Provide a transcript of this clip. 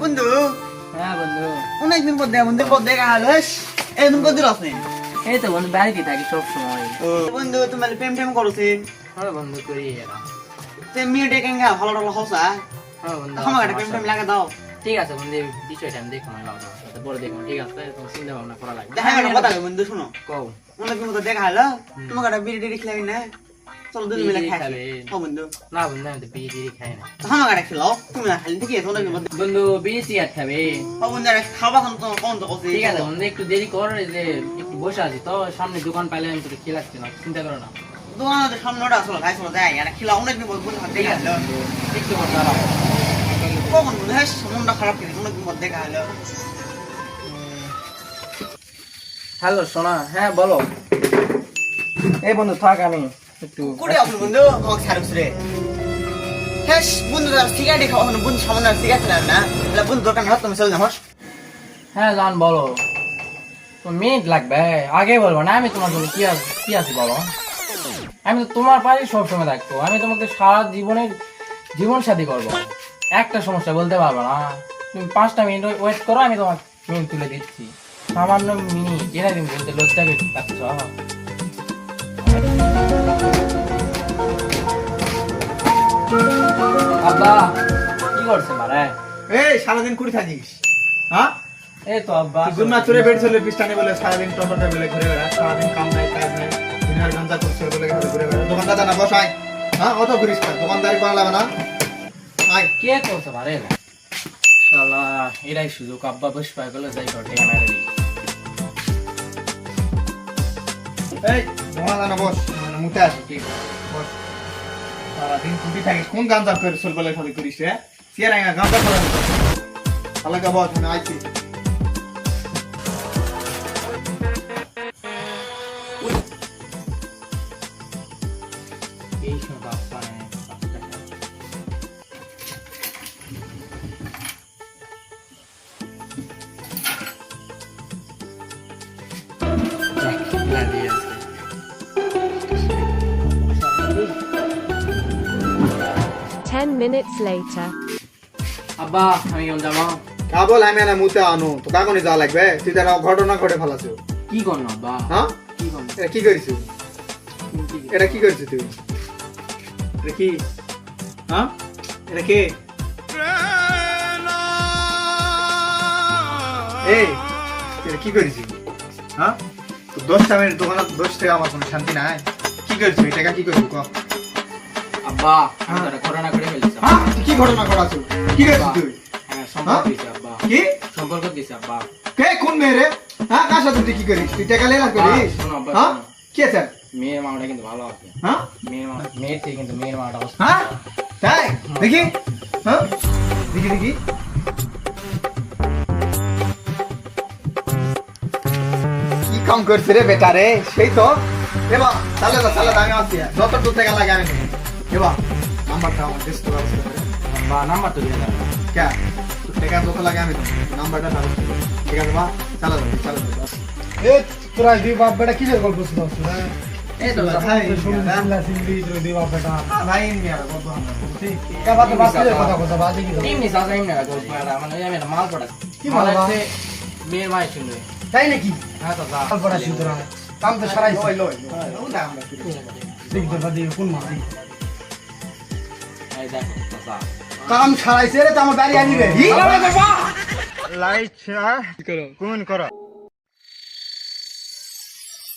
বন্ধু। হ্যাঁ বন্ধু। অনেকদিন পর দেখা বন্ধু। পর দেখা হলো তুমি কত আপনি এই তো বন্ধু বাড়িতে থাকি সব সময় বন্ধু তুমি প্রেম টেম করছি? হ্যাঁ বন্ধু করি এরা তে মেয়ে ডেকে গা ভালো টালো হসা? হ্যাঁ বন্ধু আমার প্রেম টেম লাগা দাও। ঠিক আছে বন্ধু বিষয়টা আমি দেখো পরে দেখো ঠিক আছে? তোমার চিন্তা ভাবনা করা লাগবে। দেখা কথা বন্ধু শুনো। কও। অনেকদিন পর দেখা হলো। তোমাকে একটা বিড়ি টিড়ি খেলাবি না? চলো দুজন মিলে খাই ও বন্ধু না বন্ধু আমি তো বিড়ি টিড়ি খাই না একটা খেলাও তুমি না খালি অনেকদিন পর বন্ধু বিড়ি সিগারেট খাবে ও বন্ধু একটা খাবার খান তোমার কোন তো ঠিক আছে বন্ধু একটু দেরি কর যে একটু বসে আছি তো সামনে দোকান পাইলে আমি তোকে খেলাচ্ছি না চিন্তা করো না দোকান সামনে ওটা আসলো খাই চলো যাই একটা খেলা অনেকদিন পর বন্ধু ঠিক আছে একটু দাঁড়াও কখন বন্ধু হ্যাঁ মনটা খারাপ করে অনেকদিন পর দেখা হলো হ্যালো সোনা হ্যাঁ বলো এই বন্ধু থাক আমি একটু কোটি আপনি বন্ধু আমাকে ছাড়ুস রে হ্যাঁ বন্ধু সিগারেট খাওয়া বন্ধু সামনে সিগারেট না। তাহলে বন্ধু দোকান হাত তুমি চলে যাব হ্যাঁ জান বলো। তো মিনিট লাগবে। আগে বলব না আমি তোমার জন্য কি আছি কি আছি বলো? আমি তো তোমার পাশেই সবসময় থাকব। আমি তোমাকে সারা জীবনের জীবন সাথী করব। একটা সমস্যা বলতে পারব না। তুমি পাঁচটা মিনিট ওয়েট করো আমি তোমার মিনিট তুলে দিচ্ছি। সামান্য মিনিট এটা তুমি বলতে লজ্জা পাচ্ছ আব্বা কি করছে মারে এই সারাদিন কুড়ি থাকিস। হ্যাঁ? এই তো আব্বা। গুন্না চুরে বেড চলে পিস্টানে বলে সারাদিন টমেটো বলে ঘুরে বেড়া সারাদিন কাম নাই কাজ নাই দিনের গাঞ্জা করছে বলে ঘুরে বেড়া। দোকানটা জানা বসাই হ্যাঁ অত ঘুরিস না দোকানদারি করা লাগবে না। আয়। কে করতে পারে শালা এরাই সুযোগ। আব্বা বস পায় গেলে যাই ঠিক মেরে এই দোকান জানা বস। মানে মুতে আসি ঠিক বস। সারাদিন ছুটি থাকিস কোন গাঞ্জা করে চল খালি করিস রে? সিয়ার গান গাঞ্জা করে আলাদা মানে আইছি। 10 minutes later. আব্বা আমি গেল যাব তা বল আমি না মুতে আনো। তো কাকনি যা লাগবে। তুই তারা ঘটনা ঘটে ফেলাছো কি করন আব্বা? হ্যাঁ কি করন এটা কি করিস এটা কি করিস তুই? এটা কি? হ্যাঁ এটা এই এটা কি করিস হ্যাঁ দশটা মিনিট দোকানে দশ টাকা আমার কোনো শান্তি নাই। কি করিস এই কি করবি ক। আব্বা ঘটনা করে ফেলেছি। হ্যাঁ? কি ঘটনা করাছো কি তুই? হ্যাঁ সম্পর্ক দিছে আব্বা। কি? সম্পর্ক দিছে আব্বা। কে? কোন মেয়ে রে? হ্যাঁ কার সাথে তুই কি করিস? তুই টাকা লেলা করিস? হ্যাঁ? কি আছে? মেয়ের মাটা কিন্তু ভালো আছে। হ্যাঁ? মেয়ের মা মেয়ের থেকে কিন্তু মেয়ের মাটা হ্যাঁ? তাই? দেখি। হ্যাঁ? দেখি দেখি। কি কাম করছে রে বেটা রে? সেই তো। এবার চালে না চালে আমি আসছি। যত দূর থেকে লাগে আমি। এবার নাম্বারটা আমার দিস তো ব্যবস্থা করে। আব্বা নাম্বার তো দিয়ে দেবে কে তোর টাকা যত লাগে আমি। নাম্বারটা ব্যবস্থা করে। ঠিক আছে বা? চালা যাবে চালা যাবে। এ তোরা দুই বাপ বেটা কিসের গল্প শুনছ এই তো ভাই শুনলা সিংড়ি দুই বাপ বেটা ভাই মিয়া কত আমরা ঠিক কথা কথা বাজে কি এমনি সাজা এমনি না গল্প মানে আমি মাল পড়া। কি মাল বা? মেয়ের মায়ের শুনবে তাই নাকি? হ্যাঁ তো যা। পড়া শুনতে কাম তো সারাই লই লই লই। আমরা কি তো কোন মাল? কাম ছাড়াইছে রে তো আমার বাড়ি আনিবে। লাইট কোন করো?